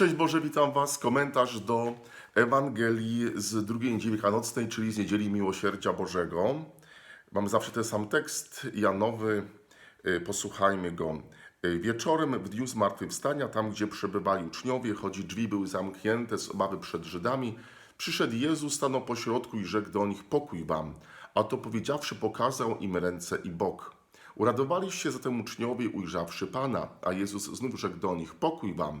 Szczęść Boże, witam Was. Komentarz do Ewangelii z drugiej niedzieli wielkanocnej, czyli z niedzieli Miłosierdzia Bożego. Mamy zawsze ten sam tekst, Janowy. Y, Posłuchajmy go. Y, Wieczorem w dniu zmartwychwstania, tam gdzie przebywali uczniowie, choć drzwi były zamknięte z obawy przed Żydami, przyszedł Jezus, stanął pośrodku i rzekł do nich, pokój wam. A to powiedziawszy, pokazał im ręce i bok. Uradowali się zatem uczniowie, ujrzawszy Pana, a Jezus znów rzekł do nich, pokój wam.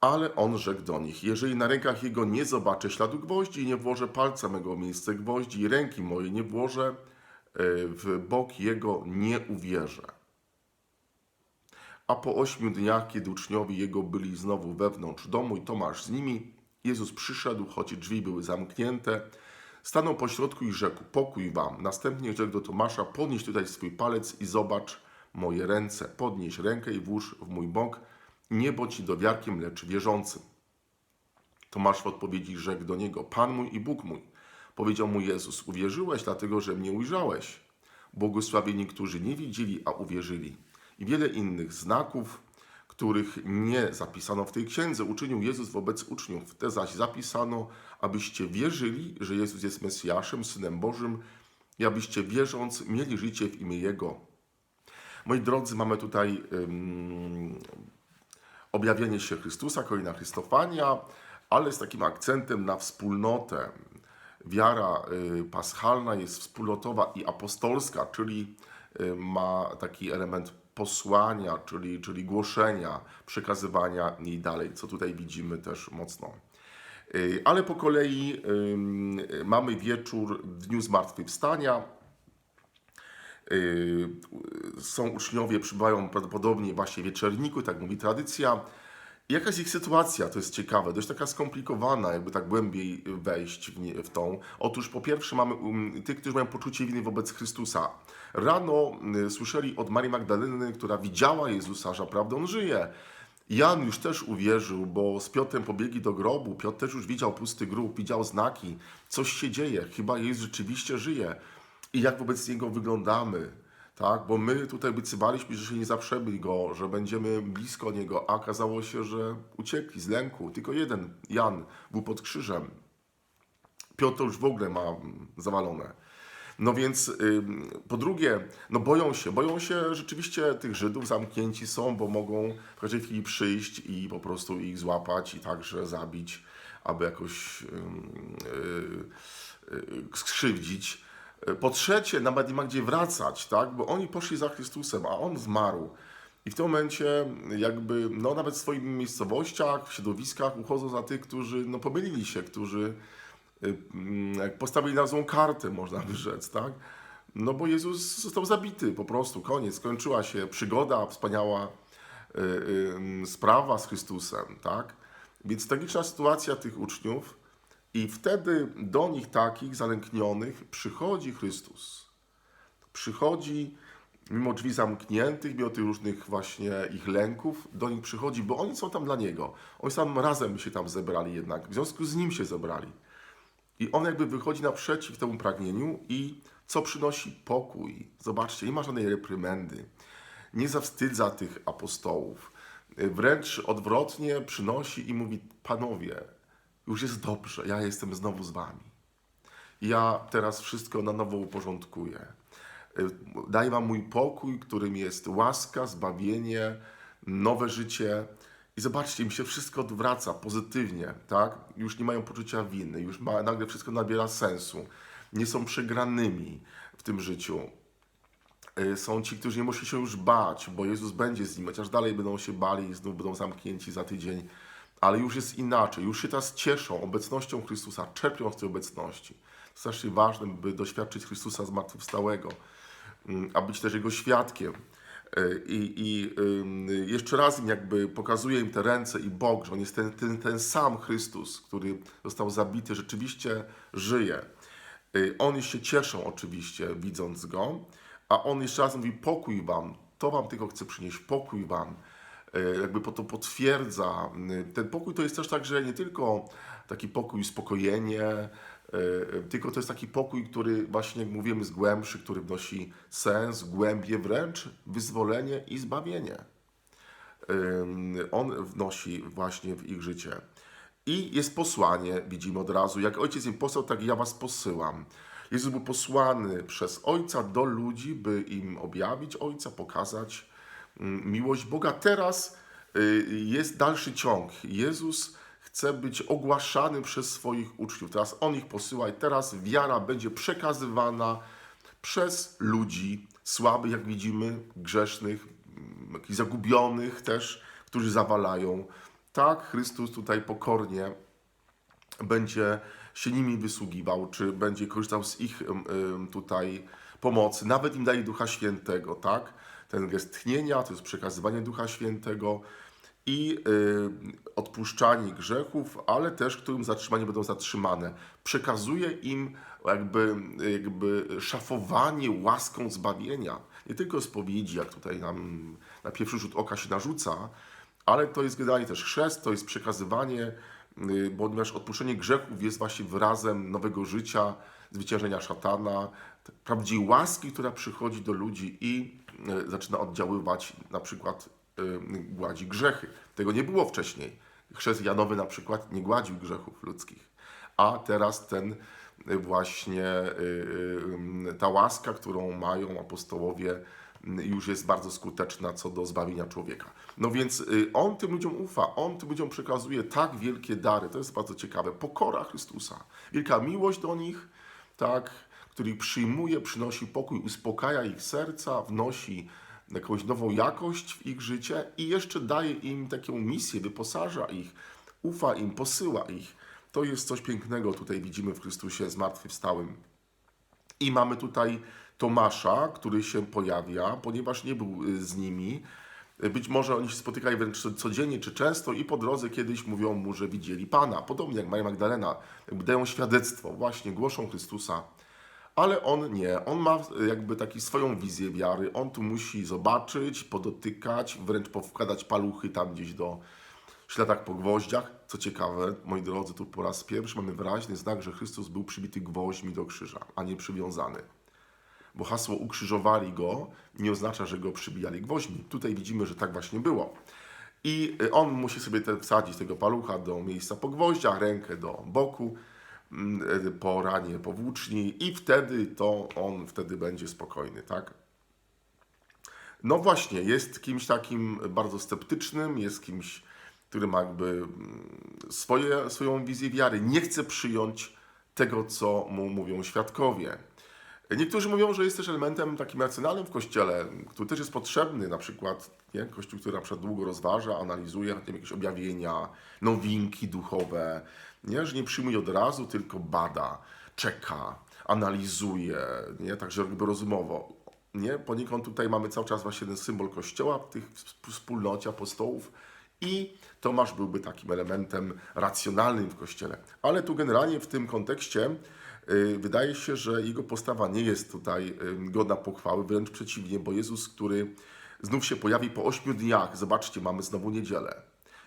Ale on rzekł do nich: Jeżeli na rękach jego nie zobaczę śladu gwoździ i nie włożę palca mego w miejsce gwoździ ręki mojej nie włożę e, w bok jego, nie uwierzę. A po ośmiu dniach, kiedy uczniowie jego byli znowu wewnątrz domu i Tomasz z nimi, Jezus przyszedł, choć drzwi były zamknięte, stanął pośrodku i rzekł: Pokój wam. Następnie rzekł do Tomasza: Podnieś tutaj swój palec i zobacz moje ręce. Podnieś rękę i włóż w mój bok. Nie bądź niedowiarkiem, lecz wierzącym. Tomasz w odpowiedzi rzekł do niego: Pan mój i Bóg mój. Powiedział mu Jezus: Uwierzyłeś, dlatego że mnie ujrzałeś. Błogosławieni, którzy nie widzieli, a uwierzyli. I wiele innych znaków, których nie zapisano w tej księdze, uczynił Jezus wobec uczniów. Te zaś zapisano, abyście wierzyli, że Jezus jest Mesjaszem, Synem Bożym, i abyście wierząc mieli życie w imię Jego. Moi drodzy, mamy tutaj objawienie się Chrystusa, kolejna Chrystofania, ale z takim akcentem na wspólnotę. Wiara y, paschalna jest wspólnotowa i apostolska, czyli y, ma taki element posłania, czyli, czyli głoszenia, przekazywania i dalej, co tutaj widzimy też mocno. Y, Ale po kolei mamy wieczór w dniu zmartwychwstania, są uczniowie, przybywają prawdopodobnie właśnie wieczerniku, tak mówi tradycja. Jaka jest ich sytuacja, to jest ciekawe, dość taka skomplikowana, jakby tak głębiej wejść w, nie, w tą. Otóż po pierwsze mamy um, tych, którzy mają poczucie winy wobec Chrystusa. Rano y, słyszeli od Marii Magdaleny, która widziała Jezusa, że naprawdę On żyje. Jan już też uwierzył, bo z Piotrem pobiegli do grobu. Piotr też już widział pusty grób, widział znaki. Coś się dzieje, chyba Jezus rzeczywiście żyje i jak wobec Niego wyglądamy, tak? Bo my tutaj obiecywaliśmy, że się nie zaprzemy Go, że będziemy blisko Niego, a okazało się, że uciekli z lęku. Tylko jeden, Jan, był pod krzyżem. Piotr już w ogóle ma mm, zawalone. No więc po drugie, no boją się, boją się rzeczywiście tych Żydów, zamknięci są, bo mogą w każdej chwili przyjść i po prostu ich złapać i także zabić, aby jakoś yy, yy, skrzywdzić. Po trzecie, nawet nie ma gdzie wracać, tak? bo oni poszli za Chrystusem, a On zmarł. I w tym momencie jakby, no nawet w swoich miejscowościach, w środowiskach uchodzą za tych, którzy no pomylili się, którzy y, mm, postawili na złą kartę, można by rzec, tak? No bo Jezus został zabity po prostu, koniec, skończyła się przygoda, wspaniała y, y, sprawa z Chrystusem, tak? Więc tragiczna sytuacja tych uczniów, i wtedy do nich takich zalęknionych przychodzi Chrystus. Przychodzi, mimo drzwi zamkniętych, mimo tych różnych właśnie ich lęków, do nich przychodzi, bo oni są tam dla Niego. Oni tam razem się tam zebrali jednak, w związku z Nim się zebrali. I On jakby wychodzi naprzeciw temu pragnieniu i co przynosi pokój. Zobaczcie, nie ma żadnej reprymendy. Nie zawstydza tych apostołów. Wręcz odwrotnie przynosi i mówi, panowie, już jest dobrze, ja jestem znowu z wami. Ja teraz wszystko na nowo uporządkuję. Daj wam mój pokój, którym jest łaska, zbawienie, nowe życie. I zobaczcie, im się wszystko odwraca pozytywnie, tak? Już nie mają poczucia winy, już ma, nagle wszystko nabiera sensu. Nie są przegranymi w tym życiu. Są ci, którzy nie muszą się już bać, bo Jezus będzie z nimi, chociaż dalej będą się bali i znów będą zamknięci za tydzień ale już jest inaczej. Już się teraz cieszą obecnością Chrystusa, czerpią z tej obecności. Strasznie ważne, by doświadczyć Chrystusa zmartwychwstałego, mm, a być też Jego świadkiem. Y, I, i jeszcze raz im jakby pokazuje im te ręce i Bóg, że On jest ten, ten, ten sam Chrystus, który został zabity, rzeczywiście żyje. Y, Oni się cieszą oczywiście, widząc Go, a On jeszcze raz mówi, pokój Wam, to Wam tylko chcę przynieść, pokój Wam. Y, Jakby po to potwierdza. Ten pokój to jest też także nie tylko taki pokój, uspokojenie, y, tylko to jest taki pokój, który właśnie, jak mówimy, jest głębszy, który wnosi sens, głębie wręcz, wyzwolenie i zbawienie. On wnosi właśnie w ich życie. I jest posłanie, widzimy od razu. Jak ojciec im posłał, tak ja was posyłam. Jezus był posłany przez ojca do ludzi, by im objawić ojca, pokazać miłość Boga. Teraz y, jest dalszy ciąg. Jezus chce być ogłaszany przez swoich uczniów. Teraz on ich posyła i teraz wiara będzie przekazywana przez ludzi słabych, jak widzimy, grzesznych, mm, zagubionych też, którzy zawalają. Tak, Chrystus tutaj pokornie będzie się nimi wysługiwał, czy będzie korzystał z ich tutaj pomocy, nawet im daje Ducha Świętego, tak? Ten gest tchnienia to jest przekazywanie Ducha Świętego i y, odpuszczanie grzechów, ale też, którym zatrzymani będą zatrzymane. Przekazuje im jakby, jakby szafowanie łaską zbawienia. Nie tylko spowiedzi, jak tutaj nam na pierwszy rzut oka się narzuca, ale to jest generalnie też chrzest, to jest przekazywanie, y, ponieważ odpuszczenie grzechów jest właśnie wyrazem nowego życia, zwyciężenia szatana, prawdziwej łaski, która przychodzi do ludzi i zaczyna oddziaływać, na przykład y, gładzi grzechy. Tego nie było wcześniej. Chrzest Janowy na przykład nie gładził grzechów ludzkich, a teraz ten y, właśnie ta łaska, którą mają apostołowie, już jest bardzo skuteczna co do zbawienia człowieka. No więc on tym ludziom ufa, on tym ludziom przekazuje tak wielkie dary, to jest bardzo ciekawe. Pokora Chrystusa, wielka miłość do nich, tak, który przyjmuje, przynosi pokój, uspokaja ich serca, wnosi jakąś nową jakość w ich życie i jeszcze daje im taką misję, wyposaża ich, ufa im, posyła ich. To jest coś pięknego tutaj widzimy w Chrystusie zmartwychwstałym. I mamy tutaj Tomasza, który się pojawia, ponieważ nie był y, z nimi. Być może oni się spotykają wręcz codziennie czy często i po drodze kiedyś mówią mu, że widzieli Pana. Podobnie jak Maria Magdalena, dają świadectwo, właśnie głoszą Chrystusa. Ale on nie, on ma y, jakby taki swoją wizję wiary. On tu musi zobaczyć, podotykać, wręcz powkładać paluchy tam gdzieś do śladach po gwoździach. Co ciekawe, moi drodzy, tu po raz pierwszy mamy wyraźny znak, że Chrystus był przybity gwoźdźmi do krzyża, a nie przywiązany. Bo hasło ukrzyżowali go nie oznacza, że go przybijali gwoźdźmi. Tutaj widzimy, że tak właśnie było. I y, on musi sobie te, wsadzić tego palucha do miejsca po gwoździach, rękę do boku, mm, y, po ranie powłóczni i wtedy to on wtedy będzie spokojny, tak? No właśnie, jest kimś takim bardzo sceptycznym, jest kimś, który ma jakby mm, swoje, swoją wizję wiary. Nie chce przyjąć tego, co mu mówią świadkowie. Niektórzy mówią, że jest też elementem takim racjonalnym w Kościele, który też jest potrzebny, na przykład nie? Kościół, który na przykład długo rozważa, analizuje nie wiem, jakieś objawienia, nowinki duchowe, nie? że nie przyjmuje od razu, tylko bada, czeka, analizuje, nie? także jakby rozumowo. Nie? Poniekąd tutaj mamy cały czas właśnie ten symbol Kościoła w tych wspólnocie apostołów i Tomasz byłby takim elementem racjonalnym w Kościele. Ale tu generalnie w tym kontekście wydaje się, że jego postawa nie jest tutaj y, godna pochwały, wręcz przeciwnie, bo Jezus, który znów się pojawi po ośmiu dniach, zobaczcie, mamy znowu niedzielę.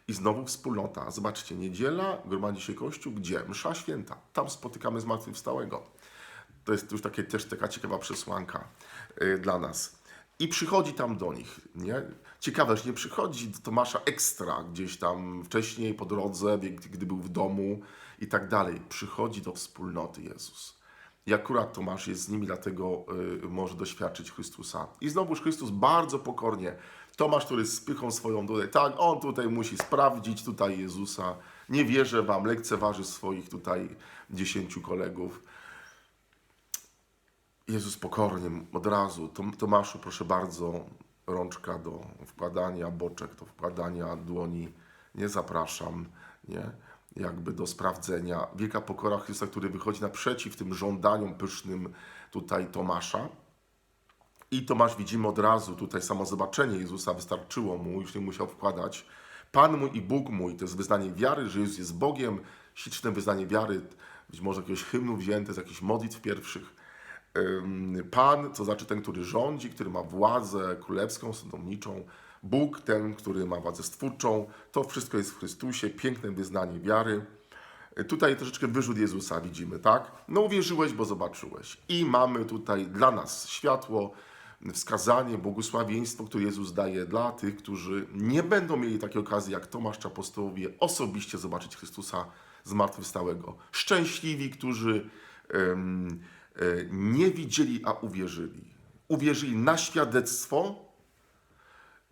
I znowu wspólnota. Zobaczcie, niedziela, gromadzi się Kościół, gdzie? Msza święta. Tam spotykamy zmartwychwstałego. To jest już takie, też taka ciekawa przesłanka y, dla nas. I przychodzi tam do nich, nie? Ciekawe, że nie przychodzi do Tomasza ekstra, gdzieś tam wcześniej, po drodze, gdy był w domu i tak dalej. Przychodzi do wspólnoty Jezus. I akurat Tomasz jest z nimi, dlatego y, może doświadczyć Chrystusa. I znowuż Chrystus bardzo pokornie. Tomasz, który z pychą swoją tutaj, tak, on tutaj musi sprawdzić tutaj Jezusa. Nie wierzę wam, lekceważy swoich tutaj dziesięciu kolegów. Jezus pokornie, od razu. Tom- Tomaszu, proszę bardzo, rączka do wkładania, boczek do wkładania dłoni. Nie zapraszam, nie? Jakby do sprawdzenia. Wielka pokora Chrystusa, który wychodzi naprzeciw tym żądaniom pysznym tutaj Tomasza. I Tomasz widzimy od razu, tutaj samo zobaczenie Jezusa wystarczyło mu, już nie musiał wkładać. Pan mój i Bóg mój, to jest wyznanie wiary, że Jezus jest Bogiem, śliczne wyznanie wiary, być może jakiegoś hymnu wzięte z jakichś modlitw pierwszych. Pan, to znaczy ten, który rządzi, który ma władzę królewską, sądowniczą. Bóg, ten, który ma władzę stwórczą. To wszystko jest w Chrystusie, piękne wyznanie wiary. Tutaj troszeczkę wyrzut Jezusa widzimy, tak? No uwierzyłeś, bo zobaczyłeś. I mamy tutaj dla nas światło, wskazanie, błogosławieństwo, które Jezus daje dla tych, którzy nie będą mieli takiej okazji jak Tomasz czy apostołowie osobiście zobaczyć Chrystusa zmartwychwstałego. Szczęśliwi, którzy e, nie widzieli, a uwierzyli. Uwierzyli na świadectwo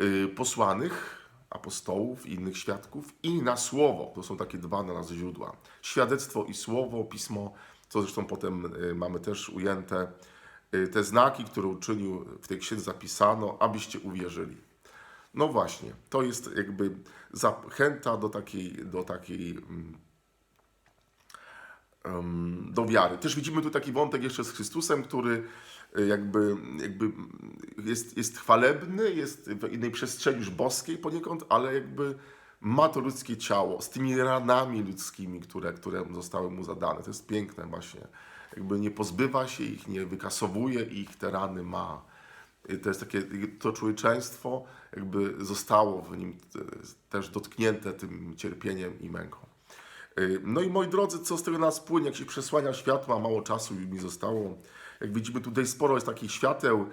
y, posłanych, apostołów i innych świadków i na słowo. To są takie dwa na nas źródła. Świadectwo i słowo, pismo, co zresztą potem y, mamy też ujęte. Te znaki, które uczynił w tej księdze zapisano, abyście uwierzyli. No właśnie, to jest jakby zachęta do takiej, do takiej mm, do wiary. Też widzimy tu taki wątek jeszcze z Chrystusem, który y, jakby, jakby jest, jest chwalebny, jest w innej przestrzeni już boskiej poniekąd, ale jakby ma to ludzkie ciało z tymi ranami ludzkimi, które, które zostały mu zadane. To jest piękne właśnie. Jakby nie pozbywa się ich, nie wykasowuje ich, te rany ma. To jest takie, to człowieczeństwo jakby zostało w nim y, też dotknięte tym cierpieniem i męką. Y, No i moi drodzy, co z tego nas płynie? Jakieś przesłania światła, mało czasu mi zostało. Jak widzimy tutaj sporo jest takich świateł.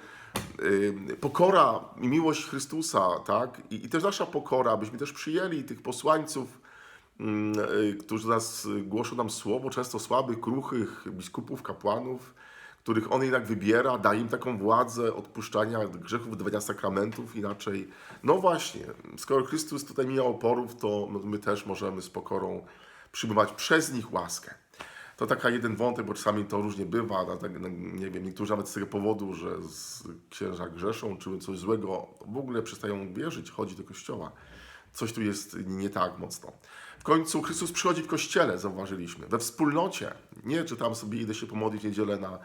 Y, Pokora i miłość Chrystusa, tak? I, I też nasza pokora, abyśmy też przyjęli tych posłańców, y, którzy nas głoszą nam słowo, często słabych, kruchych biskupów, kapłanów, których On jednak wybiera, daje im taką władzę odpuszczania grzechów, wydawania sakramentów inaczej. No właśnie, skoro Chrystus tutaj miał oporów, to my też możemy z pokorą przyjmować przez nich łaskę. To taka jeden wątek, bo czasami to różnie bywa, no, tak, no, nie wiem, niektórzy nawet z tego powodu, że z księża grzeszą, czy coś złego, w ogóle przestają wierzyć, chodzić do kościoła. Coś tu jest nie tak mocno. W końcu Chrystus przychodzi w kościele, zauważyliśmy, we wspólnocie. Nie, czy tam sobie idę się pomodlić w niedzielę na,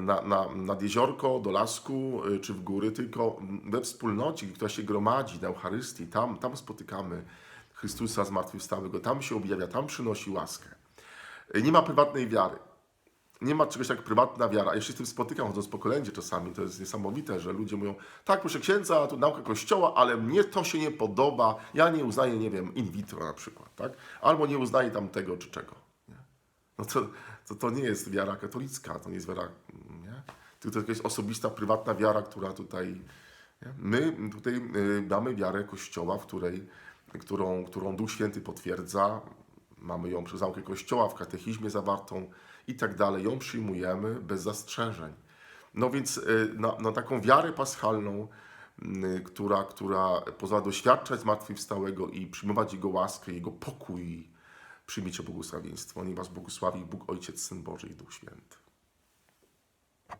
na, na, nad jeziorko, do lasku, y, czy w góry, tylko we wspólnocie, która się gromadzi na Eucharystii, tam, tam spotykamy Chrystusa zmartwychwstałego, tam się objawia, tam przynosi łaskę. Y, Nie ma prywatnej wiary. Nie ma czegoś jak prywatna wiara. Ja się z tym spotykam, chodząc po kolędzie czasami. To jest niesamowite, że ludzie mówią, tak, proszę księdza, tu nauka kościoła, ale mnie to się nie podoba. Ja nie uznaję, nie wiem, in vitro na przykład, tak? Albo nie uznaję tam tego czy czego. Nie? No to, to, to nie jest wiara katolicka, to nie jest wiara, nie? Tylko to jakaś osobista, prywatna wiara, która tutaj... Nie? My tutaj y, mamy wiarę Kościoła, w której, którą, którą Duch Święty potwierdza. Mamy ją przez naukę Kościoła, w katechizmie zawartą i tak dalej. Ją przyjmujemy bez zastrzeżeń. No więc y, na, na taką wiarę paschalną, y, która, która pozwala doświadczać zmartwychwstałego i przyjmować Jego łaskę, Jego pokój, przyjmijcie błogosławieństwo. Niech Was błogosławi Bóg, Ojciec, Syn Boży i Duch Święty.